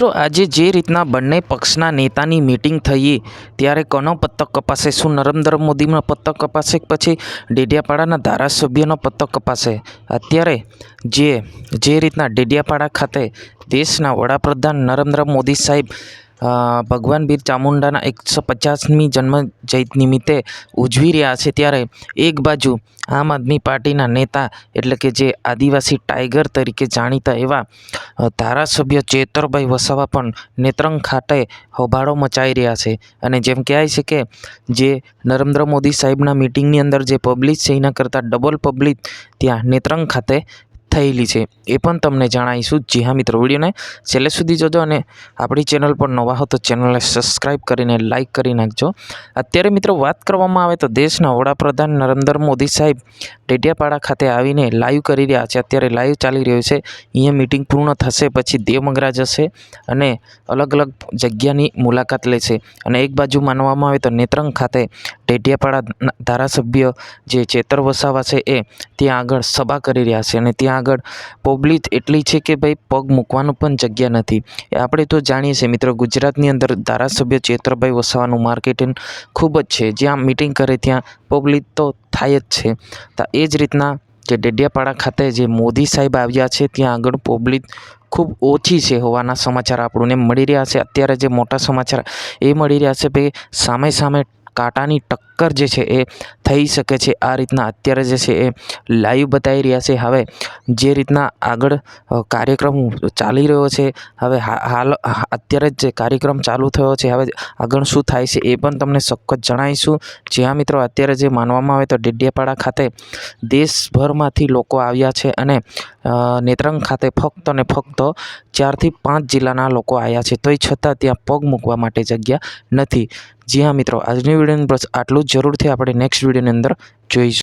મિત્રો, આજે જે રીતના બંને પક્ષના નેતાની મિટિંગ થઈ, ત્યારે કોનો પત્તક કપાશે? શું નરેન્દ્ર મોદીનો પત્તક કપાશે પછી ડેડિયાપાડાના ધારાસભ્યનો પત્તક કપાશે? અત્યારે જે જે રીતના ડેડિયાપાડા ખાતે દેશના વડાપ્રધાન નરેન્દ્ર મોદી સાહેબ ભગવાન બીર ચામુંડાના એકસો પચાસમી જન્મ જયંતિ નિમિત્તે ઉજવી રહ્યા છે, ત્યારે એક બાજુ આમ આદમી પાર્ટીના નેતા એટલે કે જે આદિવાસી ટાઈગર તરીકે જાણીતા એવા ધારાસભ્ય ચેતરભાઈ વસાવા પણ નેત્રંગ ખાતે હોબાળો મચાવી રહ્યા છે. અને જેમ કહેવાય છે કે જે નરેન્દ્ર મોદી સાહેબના મિટિંગની અંદર જે પબ્લિક છે, એના કરતાં ડબલ પબ્લિક ત્યાં નેત્રંગ ખાતે થયેલી છે. એ પણ તમને જણાવીશું. જી હા મિત્રો, વિડીયોને છેલ્લે સુધી જોજો અને આપણી ચેનલ પર નવા હો તો ચેનલને સબસ્ક્રાઈબ કરીને લાઇક કરી નાખજો. અત્યારે મિત્રો વાત કરવામાં આવે તો દેશના વડાપ્રધાન નરેન્દ્ર મોદી સાહેબ ડેડિયાપાડા ખાતે આવીને લાઈવ કરી રહ્યા છે. અત્યારે લાઈવ ચાલી રહ્યું છે. અહીંયા મિટિંગ પૂર્ણ થશે, પછી દેવમગરા જશે અને અલગ અલગ જગ્યાની મુલાકાત લેશે. અને એક બાજુ માનવામાં આવે તો નેત્રંગ ખાતે ડેડિયાપાડા ધારાસભ્ય જે ચેતર વસાવા છે એ ત્યાં આગળ સભા કરી રહ્યા છે અને ત્યાં આગળ પબ્લિક એટલી છે કે ભાઈ પગ મૂકવાનું પણ જગ્યા નથી. એ આપણે તો જાણીએ છીએ મિત્રો ગુજરાતની અંદર ધારાસભ્ય ચેતરભાઈ વસાવાનું માર્કેટિંગ ખૂબ જ છે. જ્યાં મિટિંગ કરે ત્યાં પબ્લિક તો થાય જ છે. તો એ જ રીતના જે ડેડિયાપાડા ખાતે જે મોદી સાહેબ આવ્યા છે ત્યાં આગળ પબ્લિક ખૂબ ઓછી છે હોવાના સમાચાર આપણને મળી રહ્યા છે. અત્યારે જે મોટા સમાચાર એ મળી રહ્યા છે ભાઈ સામે સામે કાંટાની ટક્કર જે છે એ થઈ શકે છે. આ રીતના અત્યારે જે છે એ લાઈવ બતાવી રહ્યા છે. હવે જે રીતના આગળ કાર્યક્રમ ચાલી રહ્યો છે, હવે હાલ અત્યારે જે કાર્યક્રમ ચાલુ થયો છે, હવે આગળ શું થાય છે એ પણ તમને સખત જણાવીશું. જ્યાં મિત્રો અત્યારે જે માનવામાં આવે તો ડેડિયાપાડા ખાતે દેશભરમાંથી લોકો આવ્યા છે અને નેત્રંગ ખાતે ફક્ત ને ફક્ત ચારથી પાંચ જિલ્લાના લોકો આવ્યા છે. તોય છતાં ત્યાં પગ મૂકવા માટે જગ્યા નથી. જી હા મિત્રો આજની વિડીયોની બસ આટલું જ જરૂરથી આપણે નેક્સ્ટ વિડીયોની અંદર જોઈશું.